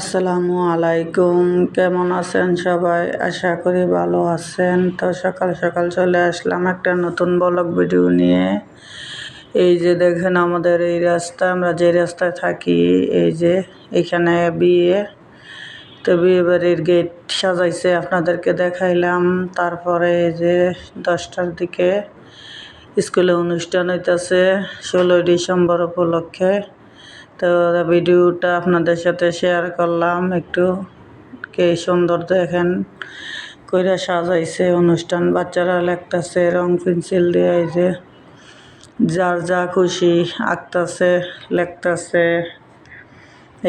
আসসালামু আলাইকুম। কেমন আছেন সবাই? আশা করি ভালো আছেন। তো সকাল সকাল চলে আসলাম একটা নতুন ব্লগ ভিডিও নিয়ে। এই যে দেখেন আমাদের এই রাস্তা, আমরা যে রাস্তায় থাকি, এই যে এখানে বিয়ে। তো বিয়ে বাড়ির গেট সাজাইছে, আপনাদেরকে দেখাইলাম। তারপরে এই যে দশটার দিকে স্কুলে অনুষ্ঠান হইতেছে, ষোলোই ডিসেম্বর উপলক্ষে। তো ভিডিওটা আপনাদের সাথে শেয়ার করলাম। একটু কে সুন্দর দেখেন, কইরা সাজাইছে অনুষ্ঠান। বাচ্চারা লেখতেছে, রং পেন্সিল দিয়ে যে যার যা খুশি আঁকতেছে, লেখতেছে।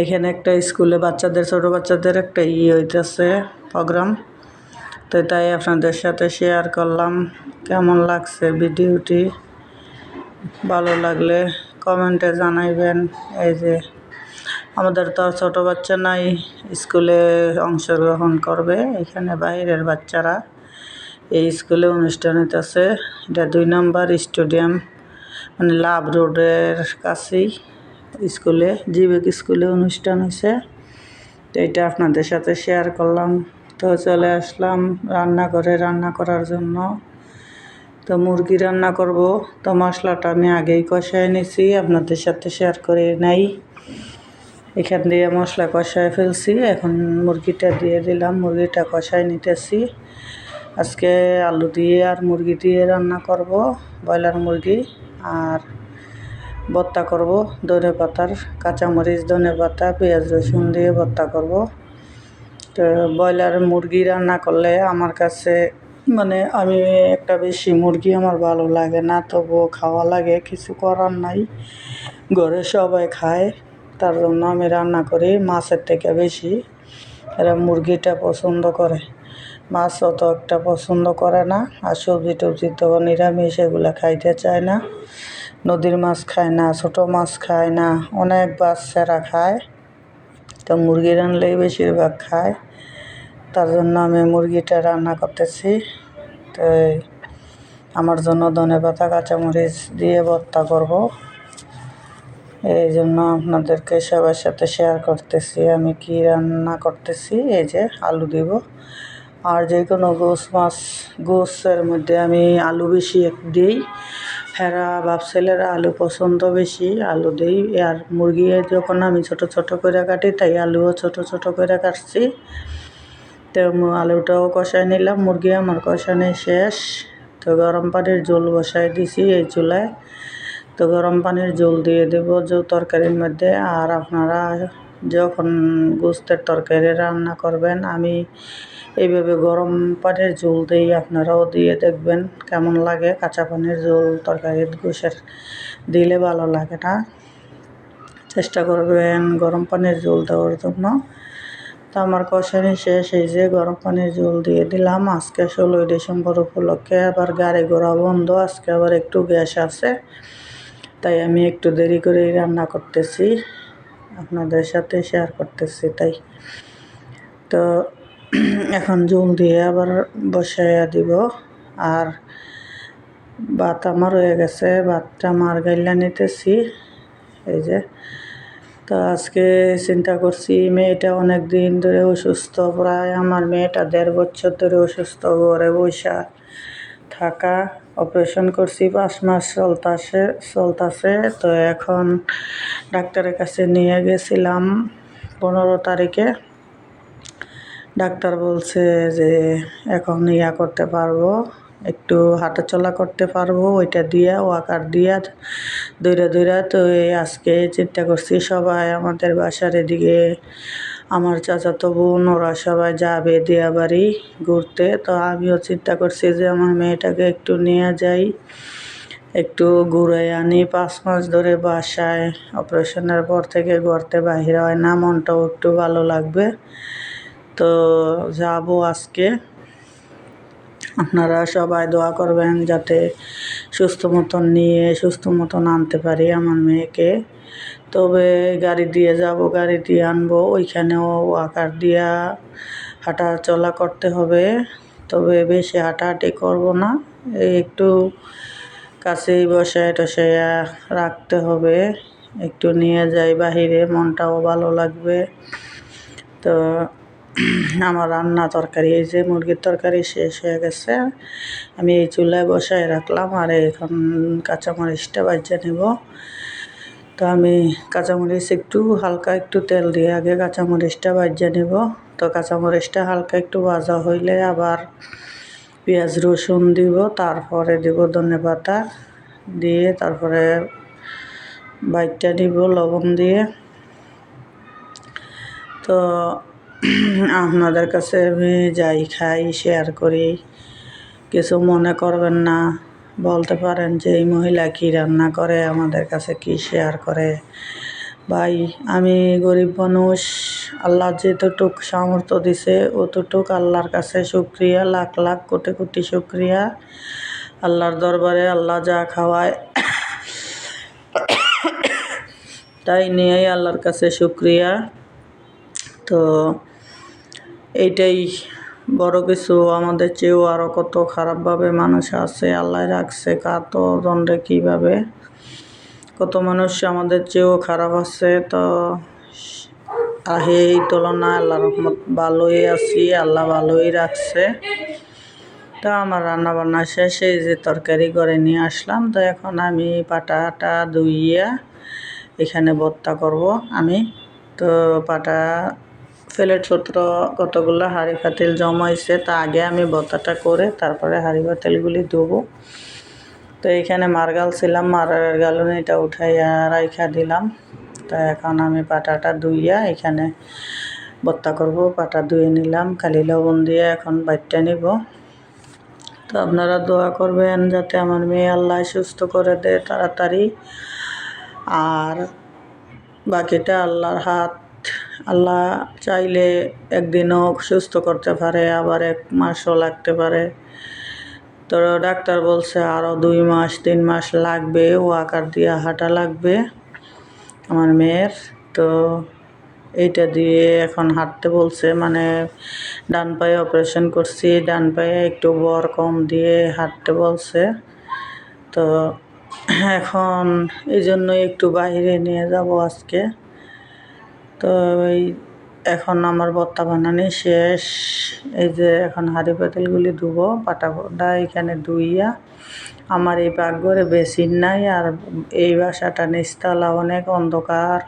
এখানে একটা স্কুলে বাচ্চাদের, ছোট বাচ্চাদের একটা ই হইতেছে প্রোগ্রাম তো তাই আপনাদের সাথে শেয়ার করলাম। কেমন লাগছে ভিডিওটি? ভালো লাগলে কমেন্টে জানাইবেন। এই যে আমাদের তো ছোটো বাচ্চা নাই, স্কুলে অংশগ্রহণ করবে। এখানে বাইরের বাচ্চারা এই স্কুলে অনুষ্ঠান হইতেছে। এটা দুই নম্বর স্টেডিয়াম মানে লাভ রোডের কাছেই স্কুলে, জীবিক স্কুলে অনুষ্ঠান হয়েছে তো এটা আপনাদের সাথে শেয়ার করলাম। তো চলে আসলাম রান্না করে রান্না করার জন্য। তো মুরগি রান্না করব। তো মশলাটা আমি আগেই কষায় নিছি, আপনাদের সাথে শেয়ার করে নাই। এখান দিয়ে মশলা কষায় ফেলছি, এখন মুরগিটা দিয়ে দিলাম, মুরগিটা কষায় নিতেছি। আজকে আলু দিয়ে আর মুরগি দিয়ে রান্না করব, ব্রয়লার মুরগি আর ভর্তা করব, ধনে পাতার কাঁচামরিচ, ধনে পাতা, পেঁয়াজ, রসুন দিয়ে ভর্তা করব। তো ব্রয়লার মুরগি রান্না করলে আমার কাছে মানে আমি একটা বেশি মুরগি আমার ভালো লাগে না, তবুও খাওয়া লাগে, কিছু করার নাই। ঘরে সবাই খায়, তার জন্য আমি রান্না করি, মাছের থেকে বেশি। এরা মুরগিটা পছন্দ করে মাছ অত একটা পছন্দ করে না, আর সবজি টবজি তো নিরামিষ, এগুলো খাইতে চায় না। নদীর মাছ খায় না, ছোটো মাছ খায় না, অনেক বাচ্চারা খায়, তো মুরগি রানলেই বেশিরভাগ খায়। তার জন্য আমি মুরগিটা রান্না করতেছি। তো আমার জন্য ধনে পাতা, কাঁচামরিচ দিয়ে ভর্তা করব। এই জন্য আপনাদেরকে সবার সাথে শেয়ার করতেছি আমি কি রান্না করতেছি। এই যে আলু দিব। আর যে কোনো গোস, মাছ, গোসের মধ্যে আমি আলু বেশি দিই। হেরা বাপ ছেলেরা আলু পছন্দ বেশি, আলু দিই। আর মুরগি যখন আমি ছোট ছোট করে কাটি, তাই আলুও ছোট ছোট করে কাটছি। তো আলুটাও কষাই নিলাম, মুরগি আমার কষানি শেষ। তো গরম পানির জল বসাই দিছি এই চুলায়। তো গরম পানির জল দিয়ে দেব যে তরকারির মধ্যে। আর আপনারা যখন গোস্তের তরকারি রান্না করবেন, আমি এইভাবে গরম পানির জল দিই আপনারাও দিয়ে দেখবেন কেমন লাগে। কাঁচা পানির জল তরকারির গোসের দিলে ভালো লাগে না। চেষ্টা করবেন গরম পানির জল দেওয়ার জন্য। তো আমার কষানি শেষ, এই যে গরম পানির জল দিয়ে দিলাম। আজকে ষোলোই ডিসেম্বর উপলক্ষে আবার গাড়ি ঘোড়া বন্ধ, আজকে আবার একটু গ্যাস আছে, তাই আমি একটু দেরি করেই রান্না করতেছি, আপনাদের সাথে শেয়ার করতেছি তাই। তো এখন জল দিয়ে আবার বসাইয়া দিব, আর ভাত আমার হয়ে গেছে, ভাতটা মার গাইলা নিতেছি, এই যে তো আজকে চিন্তা করছি, মেয়েটা অনেক দিন ধরে অসুস্থ, প্রায় আমার মেয়েটা দেড় বছর ধরে অসুস্থ, ঘরে বৈশা থাকা। অপারেশন করছি, পাঁচ মাস চলতাছে চলতাছে। তো এখন ডাক্তারের কাছে নিয়ে গেছিলাম পনেরো তারিখে। ডাক্তার বলছে যে এখন ইয়া করতে পারব। একটু হাঁটাচলা করতে পারব, ওইটা দিয়া, ওয়াকার দিয়া দৌড়া দৌড়া তো আজকে চিন্তা করছি, সবাই আমাদের বাসার এদিকে, আমার চাচাতো বোন, ওরা সবাই যাবে দিয়া বাড়ি ঘুরতে। তো আমিও চিন্তা করছি যে আমার মেয়েটাকে একটু নিয়ে যাই, একটু ঘুরে আনি। পাঁচ মাস ধরে বাসায়, অপারেশনের পর থেকে ঘরতে বাহির হয় না, মনটাও একটু ভালো লাগবে। তো যাব আজকে। আপনারা সবাই দোয়া করবেন যাতে সুস্থ মতন নিয়ে, সুস্থ মতন আনতে পারি আমার মেয়েকে। তবে গাড়ি দিয়ে যাব, গাড়ি দিয়ে আনব, ওইখানেও ওয়াকার দিয়া হাঁটা চলা করতে হবে। তবে বেশি হাঁটাহাঁটি করব না, একটু কাছেই বসায় টসায় রাখতে হবে। একটু নিয়ে যাই বাহিরে, মনটাও ভালো লাগবে। তো আমার রান্না তরকারি, এই যে মুরগির তরকারি শেষ হয়ে গেছে। আমি এই চুলায় বসায় রাখলাম আর এখন কাঁচামরিচটা বাজিয়ে নেব। তো আমি কাঁচামরিচ একটু হালকা একটু তেল দিয়ে আগে কাঁচামরিচটা বাজিয়ে নেব। তো কাঁচামরিচটা হালকা একটু ভাজা হইলে আবার পেঁয়াজ রসুন দিব, তারপরে দিব ধনে পাতা দিয়ে তারপরে বাইটটা দিব লবণ দিয়ে। তো আপনাদের কাছে আমি যাই, খাই শেয়ার করি। কিছু মনে করবেন না। বলতে পারেন যে এই মহিলা কী রান্না করে, আমাদের কাছে কি শেয়ার করে। ভাই, আমি গরিব মানুষ। আল্লাহ যেতটুক সামর্থ্য দিছে, অতটুক আল্লাহর কাছে শুক্রিয়া, লাখ লাখ কোটি কোটি শুক্রিয়া। আল্লাহর দরবারে আল্লাহ যা খাওয়ায়, তাই নিয়েই আল্লাহর কাছে শুক্রিয়া। তো এইটাই বড় কিছু। আমাদের চেয়েও আরও কত খারাপভাবে মানুষ আছে, আল্লাহ রাখছে কত দণ্ডে কীভাবে? কত মানুষ আমাদের চেয়েও খারাপ আছে, তো আহে এই তুলনায় আল্লাহ রহমত ভালোই আছি, আল্লাহ ভালোই রাখছে। তো আমার রান্না বান্না শেষ যে তরকারি করে নিয়ে আসলাম, তো এখন আমি পাটাটা ধুইয়া এখানে ভর্তা করব আমি। তো পাটা প্লেটপত্র কতগুলো হাঁড়ি পাতিল জমাইছে তা আগে আমি ভর্তাটা করে তারপরে হাঁড়ি পাতিলগুলি ধোবো। তো এইখানে মার্গাল ছিলাম, মারার গালনিটা উঠাইয়া রাইখা দিলাম। তা এখন আমি পাটাটা ধুইয়া এখানে ভর্তা করব, পাটা ধুয়ে নিলাম, খালি লবণ দিয়ে এখন বাইটটা নিব। তো আপনারা দোয়া করবেন যাতে আমার মেয়ে আল্লাহ সুস্থ করে দেয় তাড়াতাড়ি। আর বাকিটা আল্লাহর হাত আল্লাহ চাইলে একদিনও সুস্থ করতে পারে, আবার এক মাসও লাগতে পারে। তো ডাক্তার বলছে আরও দুই মাস, তিন মাস লাগবে ওয়াকার দিয়ে হাঁটা লাগবে। আমার মেয়ের, তো এইটা দিয়ে এখন হাঁটতে বলছে মানে ডান পায়ে অপারেশন করছি, ডান পায়ে একটু বর কম দিয়ে হাঁটতে বলছে। তো এখন এই জন্যই একটু বাইরে নিয়ে যাব আজকে। তো এই এখন আমার বত্তা বানানি শেষ। এই যে এখন হাঁড়ি পাতিলগুলি ধুবো পাটা এখানে ধুইয়া আমার এই পাকঘরে বেসিন নাই আর এই বাসাটা নিচতলা অনেক অন্ধকার।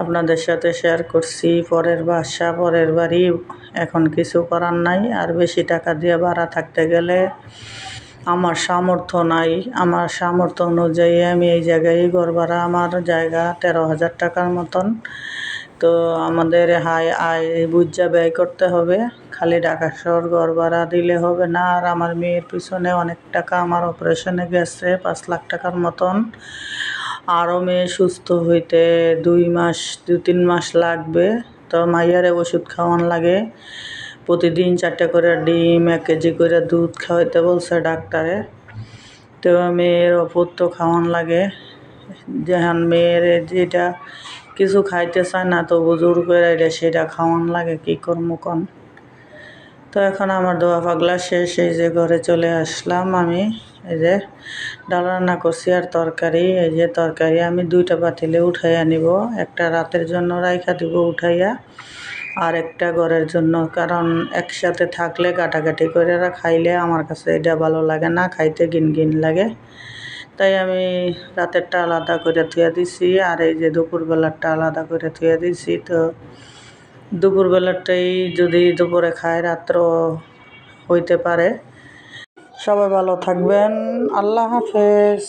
আপনাদের সাথে শেয়ার করছি, পরের বাসা, পরের বাড়ি। এখন কিছু করার নাই। আর বেশি টাকা দিয়ে ভাড়া থাকতে গেলে আমার সামর্থ্য নাই। আমার সামর্থ্য অনুযায়ী আমি এই জায়গায় ঘর ভাড়া, আমার জায়গা তেরো হাজার টাকার মতন। তো আমাদের হাই আয় বুঝা ব্যয় করতে হবে। খালি ঢাকা শহর ঘর ভাড়া দিলে হবে না। আর আমার মেয়ের পিছনে অনেক টাকা আমার অপারেশনে গেছে, পাঁচ লাখ টাকার মতন। আরও মেয়ে সুস্থ হইতে দুই মাস, দু তিন মাস লাগবে। তো মাইয়ারে ওষুধ খাওয়ান লাগে। প্রতিদিন চারটে করে ডিম, এক কেজি করে দুধ খাওয়াইতে বলছে ডাক্তারে। তো মেয়ের তো খাওয়ান লাগে। যেহান মেয়ের যেটা কিছু খাইতে চায় না তো জোর করে সেটা খাওয়ান লাগে, কী করব কন? তো এখন আমার দোয়া পাগলা শেষ, এই যে ঘরে চলে আসলাম আমি, এই যে ডাল রান্না করছি আর তরকারি, এই যে তরকারি আমি দুইটা পাতিলে উঠাইয়া নিব, একটা রাতের জন্য রাইখা দিব উঠাইয়া, আর একটা ঘরের জন্য, কারণ একসাথে থাকলে কাটাকাটি করে খাইলে আমার কাছে এটা ভালো লাগে না, খাইতে গিন গিন লাগে। তাই আমি রাতেরটা আলাদা করে থুয়ে দিছি, আর এই যে দুপুরবেলারটা আলাদা করে থুয়ে দিছি। তো দুপুরবেলারটাই যদি দুপুরে খায় রাত্র হইতে পারে। সবাই ভালো থাকবেন। আল্লাহ হাফেজ।